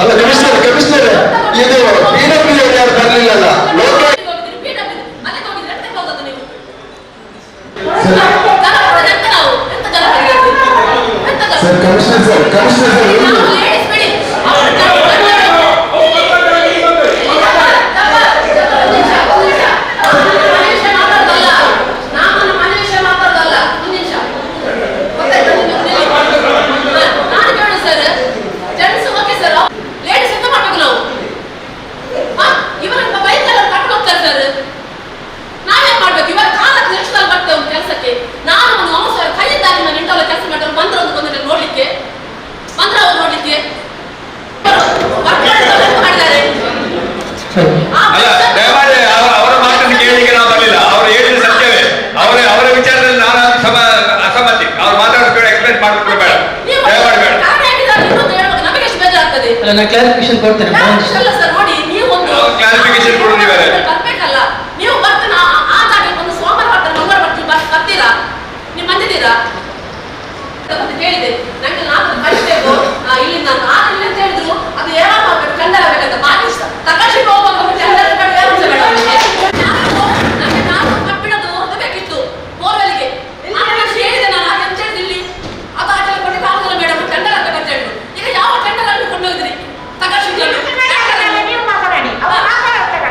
ಅಲ್ಲ commissioner commissioner ಇದು PW sir commissioner sir commissioner sir ಅಂತ ಹೇಳಿದೆ ನಂಗೆ ನಾನು ಬರ್ತೇವೋ ಇಲ್ಲಿ ನಾನು ಇಲ್ಲ ಅಂತ ಹೇಳಿದ್ರು ಅದು ಏನೋ ಮಾಡ್ಬೇಕು ಟೆಂಡರ್ ಆಗ್ಬೇಕಂತ ಬಾಕಿ ತಕಾಶಿ ಹೋಗುವಾಗ ಟೆಂಡರ್ ನನಗೆ ನಾನು ಕಬ್ಬಿಣದ್ದು ಹೊರಬೇಕಿತ್ತು ಬೋರ್ವೆಲ್ಗೆ ಹೇಳಿದೆ ನಾನು ಹಾಗೆ ಅಂತ ಹೇಳಿದ್ದು ಇಲ್ಲಿ ಅದು ಆಟಲ ಕೊಟ್ಟು ಆಗುದಿಲ್ಲ ಮೇಡಮ್ ಟೆಂಡರ್ ಆಗ್ಬೇಕಂತ ಹೇಳಿದ್ರು ಈಗ ಯಾವ ಟೆಂಡರ್ ಅಲ್ಲಿ ಕೊಂಡೋಗಿದ್ರಿ ತಕಾಶಿ ನೀವು ಮಾತಾಡಿ ಅವ್ರು ಮಾತಾಡ್ತಾರೆ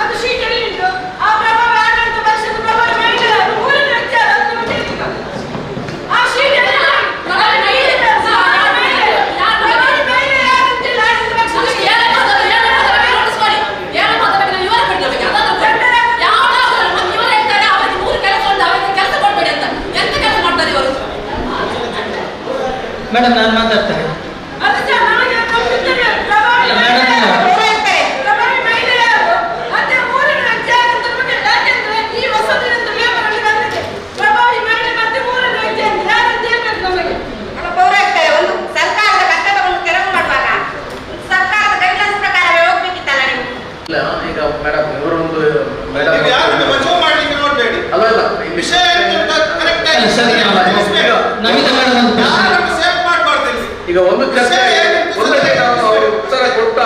ಅದು ಶೀಟ್ ಎಲ್ಲಿ ಉಂಟು ಆ ಪ್ರಭಾವ ಆಡಳಿತ ಪಕ್ಷದ ಪ್ರಭಾವ ಮಾಡಿಲ್ಲ ಅದು ಊರಿನ ವ್ಯಕ್ತಿ ಅಲ್ಲ ಅದು ನಮಗೆ ಗೊತ್ತಿಲ್ಲ. ಆ ಶೀಟ್ ಎಲ್ಲಿ ಉಂಟು? ಅದರ ಮೇಲೆ ಸಹ ಯಾರ ಮೇಲೆ? ಅದರ ಮೇಲೆ ಯಾರಂತಿಲ್ಲ ಆಡಳಿತ ಪಕ್ಷದ ಮೇಡಮ್ ನಾನು ಮಾತಾಡ್ತೇನೆ ಅದಕ್ಕೆ ನಮಗೆ ಗೊತ್ತಿದ್ದೇನೆ. ಪ್ರಭಾವಿ ಇಲ್ಲ, ಮೇಡಮ್. ಮಹಿಳೆ. ಪ್ರಭಾವಿ ಮಹಿಳೆ ಯಾರು? ಮತ್ತೆ ಊರಿನ ವ್ಯಕ್ತಿ ಯಾರು ಅಂತ ಗೊತ್ತಿಲ್ಲ. ಯಾಕೆಂದ್ರೆ ಈ ಹೊಸದಿನಂತ ಪೇಪರಲ್ಲಿ ಬಂದಿದೆ. ಪ್ರಭಾವಿ ಮಹಿಳೆ ಮತ್ತೆ ಊರಿನ ವ್ಯಕ್ತಿ ಅಂತ ಯಾರಂತ ಹೇಳ್ಬೇಕು ನಮಗೆ ನಮ್ಮ ಪೌರಾಯುಕ್ತರೇ ಒಂದು ಸರ್ಕಾರದ ಕಟ್ಟಡವನ್ನು ತೆರವು ಮಾಡುವಾಗ ಸರ್ಕಾರದ ಗೈಡ್ಲೈನ್ಸ್ ಪ್ರಕಾರವೇ ಹೋಗ್ಬೇಕಿತ್ತಲ್ಲ ನಾನು ಇಲ್ಲ ಈಗ ಮೇಡಮ್ ಇವರೊಂದು ಮೇಡಮ್ ನೀವು ಯಾರನ್ನು ಬಚಾವ್ ಮಾಡ್ಲಿಕ್ಕೆ ನೋಡ್ಬೇಡಿ ಅಲ್ಲ ಅಲ್ಲ ಇಲ್ಲಿ ವಿಷಯ ಏನು ಅಂತ correct ಆಗಿ ಅಲ್ಲ, ಸರಿ, ಅಲ್ಲ, ತಿಳಿಸ್ಬೇಕು. ನಮಿತಾ ಮೇಡಮ್ ಒಂದು ಪ್ರಶ್ನೆ. ಯಾರನ್ನು ಸೇವ್ ಮಾಡ್ಬಾರ್ದು ಇಲ್ಲಿ. ಈಗ ಒಂದು ಚರ್ಚೆ ಒಂದಕ್ಕೆ ನಾವು ಅವರಿಗೆ ಉತ್ತರ ಕೊಟ್ಟ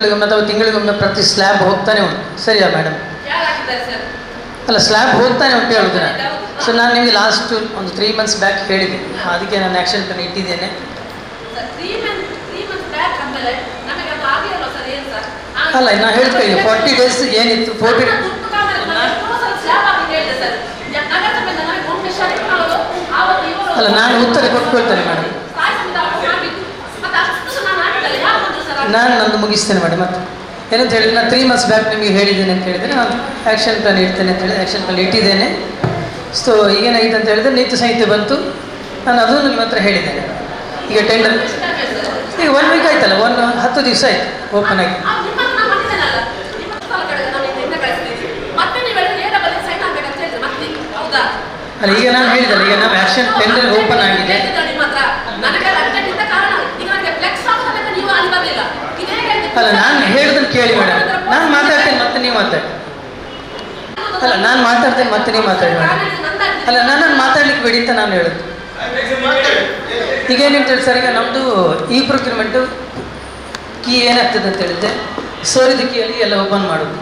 ತಿಂಗಳಿಗೊಮ್ಮೆ ಅಥವಾ ತಿಂಗಳಿಗೊಮ್ಮೆ ಪ್ರತಿ ಸ್ಲ್ಯಾಬ್ ಹೋಗ್ತಾನೆ ಉಂಟು. ಸರಿಯಾ ಮೇಡಮ್ ಅಲ್ಲ ಸ್ಲ್ಯಾಬ್ ಹೋಗ್ತಾನೆ ಉಂಟು ನಾನು ಸೊ ನಾನು ನಿಮಗೆ ಲಾಸ್ಟ್ ಒಂದು ತ್ರೀ ಮಂತ್ಸ್ ಬ್ಯಾಕ್ ಹೇಳಿದೆ. ಅದಕ್ಕೆ ನಾನು ಆ್ಯಕ್ಷನ್ ಪ್ಲಾನ್ ಇಟ್ಟಿದ್ದೇನೆ. ಅಲ್ಲ, ನಾನು ಇದ್ದೀನಿ ಫಾರ್ಟಿ ಡೇಸ್ ಏನಿತ್ತು? ಫೋರ್ಟಿ ಅಲ್ಲ, ನಾನು ಉತ್ತರ ಕೊಟ್ಕೊಳ್ತೇನೆ ಮೇಡಮ್ ನಾನು ನಂದು ಮುಗಿಸ್ತೇನೆ ಮೇಡಮ್, ಮತ್ತೆ. ಏನಂತ ಹೇಳಿದ್ರೆ ನಾನು ತ್ರೀ ಮಂತ್ಸ್ ಬ್ಯಾಕ್ ನಿಮಗೆ ಹೇಳಿದ್ದೇನೆ ಅಂತ ಹೇಳಿದರೆ, ನಾನು ಆ್ಯಕ್ಷನ್ ಪ್ಲಾನ್ ಇಡ್ತೇನೆ ಅಂತ ಹೇಳಿ ಆ್ಯಕ್ಷನ್ ಪ್ಲಾನ್ ಇಟ್ಟಿದ್ದೇನೆ. ಸೊ ಈಗೇನಾಗಿದೆ ಅಂತ ಹೇಳಿದ್ರೆ, ನೀತಿ ಸಂಹಿತೆ ಬಂತು. ನಾನು ಅದು ನಿಮ್ಮ ಹತ್ರ ಹೇಳಿದ್ದೇನೆ. ಈಗ ಟೆಂಡರ್ ಈಗ ಒನ್ ವೀಕ್ ಆಯ್ತಲ್ಲ ಒನ್ ಹತ್ತು ದಿವಸ ಆಯ್ತು ಓಪನ್ ಆಗಿ. ಹೇಳಿದ್ರೆ ಹೇಳಿದ್ರೆ ಅಲ್ಲ, ಈಗ ನಾನು ಹೇಳಿದಲ್ಲ ಈಗ ನಾವು ಆ್ಯಕ್ಷನ್ ಟೆಂಡರ್ ಓಪನ್ ಆಗಿದೆ ನಿಮ್ಮ ಹತ್ರ ನನಗೆ ಅರ್ಜೆಂಟ್ ಇದ್ದ ಕಾರಣ ಈಗ ನನಗೆ ಫ್ಲೆಕ್ಸ್ ಹಾಕೋದಕ್ಕೆ ನೀವು ಅಲ್ಲಿ ಬರಲಿಲ್ಲ ಇದು ಹೇಗೆ ಅಂತ ಅಲ್ಲ, ನಾನು ಹೇಳಿದ್ರೆ ಕೇಳಿ ಮೇಡಮ್ ನಾನು ಮಾತಾಡ್ತೇನೆ, ಮತ್ತೆ ನೀವು ಮಾತಾಡಿ. ಅಲ್ಲ, ನಾನು ಮಾತಾಡ್ತೇನೆ, ಮತ್ತೆ ನೀವು ಮಾತಾಡಿ ಮೇಡಮ್ ಅಲ್ಲ ನಾನು ಮಾತಾಡ್ಲಿಕ್ಕೆ ಬಿಡಿ ಅಂತ ನಾನು ಹೇಳೋದು. ಈಗ ಏನಂತ ಹೇಳಿ ಸರ್, ಈಗ ನಮ್ಮದು ಈ ಪ್ರೊಕ್ಯೂರ್ಮೆಂಟು ಕೀ ಏನಾಗ್ತದೆ ಅಂತ ಹೇಳಿದ್ರೆ ಸೋರಿದ ಕೀಯಲ್ಲಿ ಎಲ್ಲ ಓಪನ್ ಮಾಡೋದು.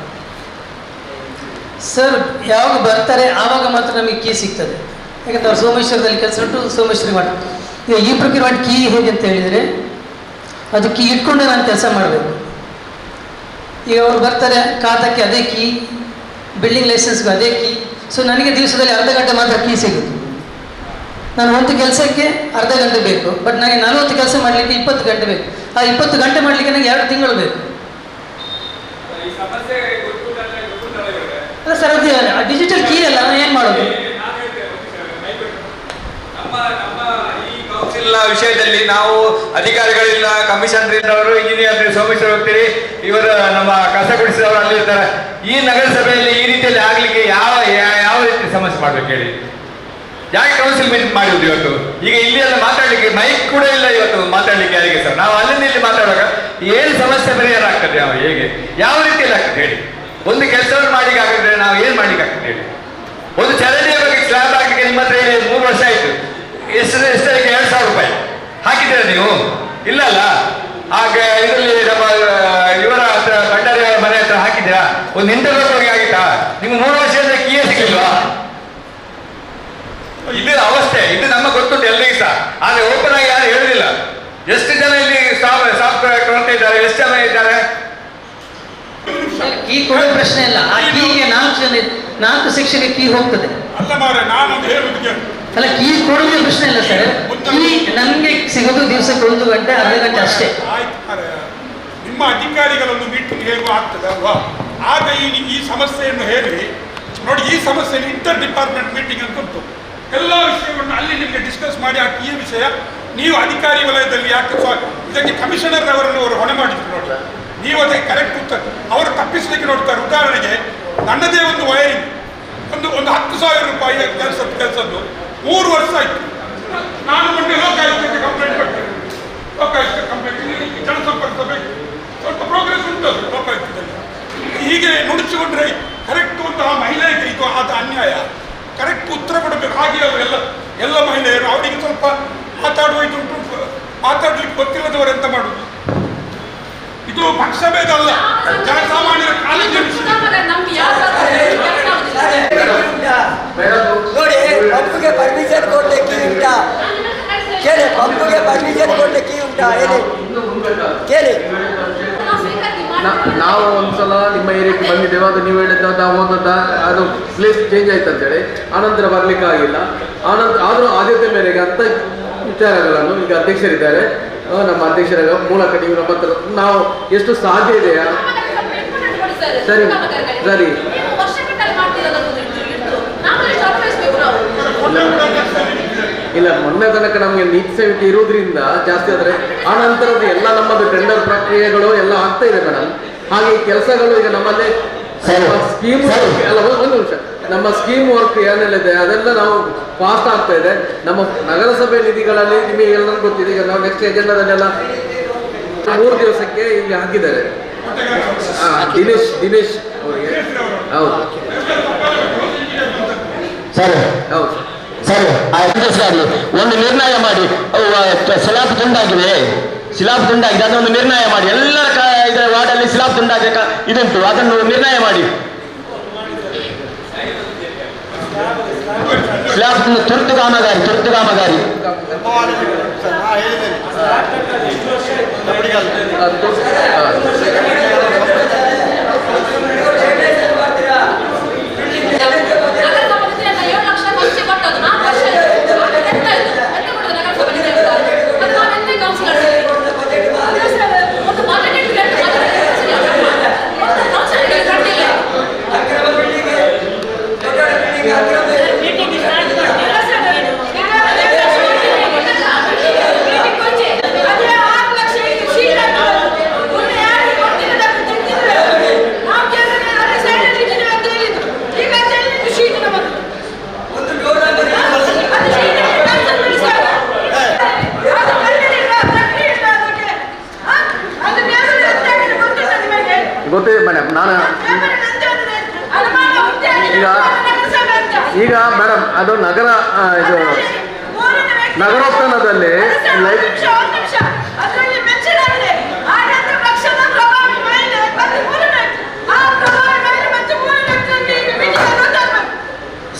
ಸರ್ ಯಾವಾಗ ಬರ್ತಾರೆ, ಆವಾಗ ಮಾತ್ರ ನಮಗೆ ಕೀ ಸಿಗ್ತದೆ. ಯಾಕಂದ್ರೆ ಅವ್ರು ಸೋಮೇಶ್ವರದಲ್ಲಿ ಕೆಲಸ ಉಂಟು, ಸೋಮೇಶ್ವರಿ ಮಾಡಿ. ಈಗ ಈ ಪ್ರೊಕ್ಯೂರ್ಮೆಂಟ್ ಕೀ ಹೇಗೆ ಅಂತ ಹೇಳಿದರೆ, ಅದು ಕೀ ಇಟ್ಕೊಂಡು ನಾನು ಕೆಲಸ ಮಾಡಬೇಕು. ಈಗ ಅವ್ರು ಬರ್ತಾರೆ ಖಾತಕ್ಕೆ ಅದೇ ಕೀ ಬಿಲ್ಡಿಂಗ್ ಲೈಸೆನ್ಸ್ಗೂ ಅದೇ ಕೀ ಸೊ ನನಗೆ ದಿವಸದಲ್ಲಿ ಅರ್ಧ ಗಂಟೆ ಮಾತ್ರ ಕೀ ಸಿಗುತ್ತೆ. ನಾನು ಒಂದು ಕೆಲಸಕ್ಕೆ ಅರ್ಧ ಗಂಟೆ ಬೇಕು ಬಟ್ ನನಗೆ ನಲವತ್ತು ಕೆಲಸ ಮಾಡಲಿಕ್ಕೆ ಇಪ್ಪತ್ತು ಗಂಟೆ ಬೇಕು. ಆ ಇಪ್ಪತ್ತು ಗಂಟೆ ಮಾಡಲಿಕ್ಕೆ ನನಗೆ ಎರಡು ತಿಂಗಳು ಬೇಕು. ಅಲ್ಲ ಸರ್ ಅದು ಡಿಜಿಟಲ್ ಕೀ ಅಲ್ಲ ನಾನು ಏನು ಮಾಡೋದು ನಮ್ಮ ನಮ್ಮ ಈ ಕೌನ್ಸಿಲ್ನ ವಿಷಯದಲ್ಲಿ ನಾವು ಅಧಿಕಾರಿಗಳಿಲ್ಲ ಕಮಿಷನರ್ ಅವರು ಇಂಜಿನಿಯರ್ ಸೋಮೇಶ್ವರ ಹೋಗ್ತೀರಿ, ಇವರು ನಮ್ಮ ಕಸ ಗುಡಿಸಿದವರು ಅಲ್ಲಿರ್ತಾರೆ ಈ ನಗರಸಭೆಯಲ್ಲಿ ಈ ರೀತಿಯಲ್ಲಿ ಆಗ್ಲಿಕ್ಕೆ ಯಾವ ಯಾವ ರೀತಿ ಸಮಸ್ಯೆ ಮಾಡ್ಬೇಕು ಹೇಳಿ? ಯಾಕೆ ಕೌನ್ಸಿಲ್ ಮೀಟಿಂಗ್ ಮಾಡಿದ್ರು ಇವತ್ತು? ಈಗ ಇಲ್ಲಿ ಎಲ್ಲ ಮಾತಾಡ್ಲಿಕ್ಕೆ ಮೈಕ್ ಕೂಡ ಇಲ್ಲ ಇವತ್ತು ಮಾತಾಡ್ಲಿಕ್ಕೆ ಯಾರಿಗೆ ಸರ್? ನಾವು ಅಲ್ಲಿಂದ ಇಲ್ಲಿ ಮಾತಾಡುವಾಗ ಏನು ಸಮಸ್ಯೆ ಪರಿಹಾರ ಆಗ್ತದೆ ನಾವು ಹೇಗೆ? ಯಾವ ರೀತಿಯಲ್ಲಿ ಆಗ್ತದೆ ಹೇಳಿ? ಒಂದು ಕೆಲಸವನ್ನು ಮಾಡ್ಲಿಕ್ಕೆ ಆಗಿದ್ರೆ ನಾವು ಏನು ಮಾಡ್ಲಿಕ್ಕೆ ಆಗ್ತದೆ ಹೇಳಿ? ಒಂದು ಚರಂಡಿಯ ಬಗ್ಗೆ ಆಗ್ಲಿಕ್ಕೆ ನಿಮ್ಮ ಹತ್ರ ಮೂರು ವರ್ಷ ಆಯ್ತು. ಎಷ್ಟು ಎಷ್ಟಕ್ಕೆ ಎರಡು ಸಾವಿರ ರೂಪಾಯಿ. ಹಾಕಿದ್ದೀರಾ ನೀವು? ಇಲ್ಲ ಅಲ್ಲ. ಆಗ ಇದರಲ್ಲಿ ನಮ್ಮ ಇವರ ಹತ್ರ ಭಂಡಾರಿ ಮನೆ ಹತ್ರ ಹಾಕಿದ್ದೀರಾ? ಒಂದು ಇಂಟರ್ವ್ಯೂ ಬಗ್ಗೆ ಆಗಿತ್ತಾ? ನಿಮ್ಗೆ ಮೂರು ವರ್ಷದಿಂದ ಕೀಯೇ ಸಿಗಲಿಲ್ವಾ? ಇದು ಅವಸ್ಥೆ. ಇದು ನಮ್ಮ ಗೊತ್ತುಂಟು ಎಲ್ಲರಿಗೂ ಸಹ. ಆದ್ರೆ ಓಪನ್ ಆಗಿ ಯಾರು ಹೇಳುದಿಲ್ಲ. ಎಷ್ಟು ಜನ ಇಲ್ಲಿ ಸ್ಟಾಫ್ ಸಾಫ್ಟ್ವೇರ್ ಕೊಡ್ತಾ ಇದ್ದಾರೆ? ಎಷ್ಟು ಜನ ಇದ್ದಾರೆ? ಈ ಕೊಡೋ ಪ್ರಶ್ನೆ ಇಲ್ಲ. ಆ ಕೀಗೆ ನಾಲ್ಕು ಜನ ನಾಲ್ಕು ಸೆಕ್ಷನ್ಗೆ ಕೀ ಹೋಗ್ತದೆ. ಅಲ್ಲ ಮಾರೆ ನಾನು ಕೇಳು. ಅಲ್ಲ ಕೀ ಕೊಡೋದೇ ಪ್ರಶ್ನೆ ಇಲ್ಲ ಸರ್. ಈ ನಮ್ಗೆ ಸಿಗೋದು ದಿವಸಕ್ಕೆ ಒಂದು ಗಂಟೆ ಅರ್ಧ ಗಂಟೆ ಅಷ್ಟೇ. ನಿಮ್ಮ ಅಧಿಕಾರಿಗಳನ್ನು ಮೀಟಿಂಗ್ ಹೇಗೂ ಆಗ್ತದೆ ಅಲ್ವಾ? ಆಗ ಈ ಈ ಸಮಸ್ಯೆಯನ್ನು ಹೇಳಿ ನೋಡಿ ಈ ಸಮಸ್ಯೆಯಲ್ಲಿ ಇಂಟರ್ ಡಿಪಾರ್ಟ್ಮೆಂಟ್ ಮೀಟಿಂಗ್ ಅಂತ ಉಂಟು. ಎಲ್ಲ ವಿಷಯವನ್ನು ಅಲ್ಲಿ ನಿಮಗೆ ಡಿಸ್ಕಸ್ ಮಾಡಿ ಆ ಈ ವಿಷಯ. ನೀವು ಅಧಿಕಾರಿ ವಲಯದಲ್ಲಿ ಯಾಕೆ ಇದಕ್ಕೆ ಕಮಿಷನರ್ ಅವರನ್ನು ಅವರು ಹೊಣೆ ಮಾಡಿದ್ರು ನೋಡಿ. ನೀವು ಅದಕ್ಕೆ ಕರೆಕ್ಟ್ ಉತ್ತರ. ಅವರು ತಪ್ಪಿಸಲಿಕ್ಕೆ ನೋಡ್ತಾರೆ. ಉದಾಹರಣೆಗೆ ನನ್ನದೇ ಒಂದು ವೈರಿಂಗ್ ಒಂದು ಒಂದು ಹತ್ತು ಸಾವಿರ ರೂಪಾಯಿ ಕೆಲಸದ್ದು ಕೆಲಸದ್ದು. ಮೂರು ವರ್ಷ ಆಯ್ತು ನಾನು ಮೊನ್ನೆ ಲೋಕಾಯುಕ್ತಕ್ಕೆ ಕಂಪ್ಲೇಂಟ್ ಕೊಡ್ತೇನೆ ಲೋಕಾಯುಕ್ತ ಕಂಪ್ಲೇಂಟ್ ಜನಸಂಪರ್ಕ ಸಭೆ ಸ್ವಲ್ಪ ಪ್ರೋಗ್ರೆಸ್ ಉಂಟು ಅದು ಲೋಕಾಯುಕ್ತದಲ್ಲಿ ಹೀಗೆ ನುಡಿಸಿಕೊಂಡ್ರೆ ಕರೆಕ್ಟ್ ಅಂತ ಆ ಮಹಿಳೆಗೆ ಇದು ಆದ ಅನ್ಯಾಯ ಕರೆಕ್ಟ್ ಉತ್ತರ ಕೊಡಬೇಕು ಹಾಗೆ ಅವರು ಎಲ್ಲ ಎಲ್ಲ ಮಹಿಳೆಯರು ಅವರಿಗೆ ಸ್ವಲ್ಪ ಮಾತಾಡುವ ಇದು ಮಾತಾಡ್ಲಿಕ್ಕೆ ಗೊತ್ತಿಲ್ಲದವರು ಎಂತ ಮಾಡುದು ಇದು ಪಕ್ಷಭೇದ ಅಲ್ಲ ಜನಸಾಮಾನ್ಯರ ಕಾಳಜಿಯ ವಿಷಯ ನಮ್ಗೆ ಯಾವ ನೋಡಿ ಪಂಪ್ಗೆ ಪರ್ಮಿಷನ್ ಕೊಟ್ಟಕ್ಕೆ ಉಂಟಾ. ಕೇಳಿ ಪಂಪ್ಗೆ ಪರ್ಮಿಷನ್ ಕೊಟ್ಟಕ್ಕೆ ಉಂಟಾ ಹೇಳಿ. ಕೇಳಿ. ನಾವು ಒಂದ್ಸಲ ನಿಮ್ಮ ಏರಿಯಾಕ್ಕೆ ಬಂದಿದ್ದೇವೆ ಅದು ನೀವು ಹೇಳಿದ್ದ ಹೋದದ್ದ ಅದು ಪ್ಲೇಸ್ ಚೇಂಜ್ ಆಯ್ತು ಅಂತೇಳಿ ಆನಂತರ ಬರ್ಲಿಕ್ಕೆ ಆಗಿಲ್ಲ. ಆನಂತರ ಆದರೂ ಆದ್ಯತೆ ಮೇರೆಗೆ ಅಂತ ವಿಚಾರಗಳನ್ನು ಈಗ ಅಧ್ಯಕ್ಷರಿದ್ದಾರೆ. ನಮ್ಮ ಅಧ್ಯಕ್ಷರ ಮೂಲಕ ನೀವು ನಮ್ಮ ಹತ್ರ ನಾವು ಎಷ್ಟು ಸಾಧ್ಯ ಇದೆಯಾ? ಸರಿ, ಸರಿ. ಇಲ್ಲ ಮೊನ್ನೆ ತನಕ ನಮಗೆ ನೀತಿ ಸಮಿತಿ ಇರೋದ್ರಿಂದ ಜಾಸ್ತಿ ಆದರೆ ಆ ನಂತರದ ಎಲ್ಲ ನಮ್ಮದು ಟೆಂಡರ್ ಪ್ರಕ್ರಿಯೆಗಳು ಎಲ್ಲ ಆಗ್ತಾ ಇದೆ ಮೇಡಮ್ ಹಾಗೆ ಈ ಕೆಲಸಗಳು ಈಗ ನಮ್ಮಲ್ಲಿ ಸ್ಕೀಮ್ ಅಲ್ಲ ಒಂದು- ನಿಮಿಷ. ನಮ್ಮ ಸ್ಕೀಮ್ ವರ್ಕ್ ಏನೆಲ್ಲಿದೆ ಅದೆಲ್ಲ ನಾವು ಫಾಸ್ಟ್ ಆಗ್ತಾ ಇದೆ. ನಮ್ಮ ನಗರಸಭೆ ನಿಧಿಗಳಲ್ಲಿ ನಿಮಗೆ ಎಲ್ಲರಿಗೂ ಗೊತ್ತಿದೆ ಈಗ ನಾವು ನೆಕ್ಸ್ಟ್ ಎಜೆಂಡಾದಲ್ಲೆಲ್ಲ ಮೂರು ದಿವಸಕ್ಕೆ ಇಲ್ಲಿ ಹಾಕಿದ್ದಾರೆ. ದಿನೇಶ್ ದಿನೇಶ್ ಅವರಿಗೆ. ಹೌದು. ಸರಿ. ಹೌದು. ಸರಿ. ಆಯ್ತು ಸರಿ ಒಂದು ನಿರ್ಣಯ ಮಾಡಿ. ಆ, ಸ್ಲಾಬ್ ತುಂಡಾಗಿದೆ. ಸ್ಲಾಬ್ ತುಂಡಾಗಿದೆ ಅದೊಂದು ನಿರ್ಣಯ ಮಾಡಿ. ಎಲ್ಲರ ಇದರ ವಾರ್ಡಲ್ಲಿ ಸ್ಲಾಬ್ ತುಂಡಾಗ ಇದುಂಟು ಅದನ್ನು ನಿರ್ಣಯ ಮಾಡಿ. ಸ್ಲಾಬ್ ತುರ್ತು ಕಾಮಗಾರಿ ತುರ್ತು ಕಾಮಗಾರಿ. ಅದು ಆ, ನಗರಸಭೆ ನಿಧಿಯನ್ನ ಏಳು ಲಕ್ಷ ಖರ್ಚು ಕೊಟ್ಟದ್ದು ನಾಲ್ಕು ವರ್ಷ ಆಯ್ತು. ಆಗ ಎಂತ ಆಯ್ತು? ಎಂತ ಕೊಡುದು ನಗರಸಭೆ ನಿಧಿ ಅಂತ? ಅದು ನಾವು ಎಂತ ಕೌನ್ಸಿಲರ್? ಒಂದು budget ಇಟ್ಟು ಎಂತ budget ಇಟ್ಟು ಒಂದು ಕೌನ್ಸಿಲರ್ಗೆ ಕಟ್ಟಿಲ್ಲ. ಅದೇ ಆರು ಲಕ್ಷ ಇದು ಶೀಲ ಮೊನ್ನೆ ಯಾರು ಕೊಟ್ಟಿಲ್ಲ ತೆಗ್ದಿದ್ರೆ ನಾವು ಕೇಳಿದ್ರೆ ಅದೇ ಸೈಡಲ್ಲಿ ಇಟ್ಟಿದ್ದೇವೆ ಅಂತ ಹೇಳಿದ್ರು ಈಗ ಅಂತ ಹೇಳಿದ್ರು ಶೀಟ್ ನಮ್ಮದು ಅದು ಶೀಟ್ ಕ್ಯಾನ್ಸಲ್ ಮಾಡಿ ಸರ್ ಅದು ಬರಲಿಲ್ಲ ಪ್ರಕ್ರಿಯೆ ಇಲ್ಲ ಅದಕ್ಕೆ ಹ? ಅದು ನ್ಯಾಯಾಲಯ ಅಂತ ಹೇಳಿ ಗೊತ್ತುಂಟ ಗೊತ್ತಿದೆ ಮೇಡಮ್ ನಾನು ಈಗ- ಈಗ ಮೇಡಮ್ ಅದು ನಗರ ಇದು ನಗರೋತ್ಥಾನದಲ್ಲಿ ಅದು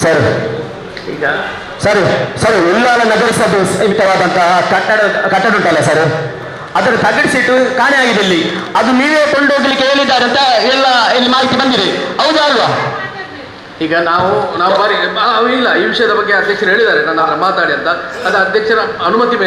ಸರ್, ಈಗ. ಸರಿ ಸರಿ ಉಳ್ಳಾಲ ನಗರಸಭೆ ಸಹಿತವಾದಂತಹ ಕಟ್ಟಡ ಕಟ್ಟಡ ಉಂಟಲ್ಲ ಸರ್ ಅದರ ತಗಡಿಸಿಟ್ಟು ಕಾಣೆ ಆಗಿದೆ ಇಲ್ಲಿ. ಅದು ನೀವೇ ಕೊಂಡೋಗ್ಲಿಕ್ಕೆ ಹೇಳಿದ್ದಾರೆ ಅಂತ ಎಲ್ಲ ಇಲ್ಲಿ ಮಾಹಿತಿ ಬಂದಿದೆ. ಹೌದಾ ಅಲ್ವಾ? ಈಗ ನಾವು ನಾವು ಬಾರಿ ಇಲ್ಲ, ಈ ವಿಷಯದ ಬಗ್ಗೆ ಅಧ್ಯಕ್ಷರು ಹೇಳಿದ್ದಾರೆ. ಹತ್ರ ಮಾತಾಡಿ ಅಂತ. ಅದು ಅಧ್ಯಕ್ಷರ ಅನುಮತಿ ಮೇಲೆ.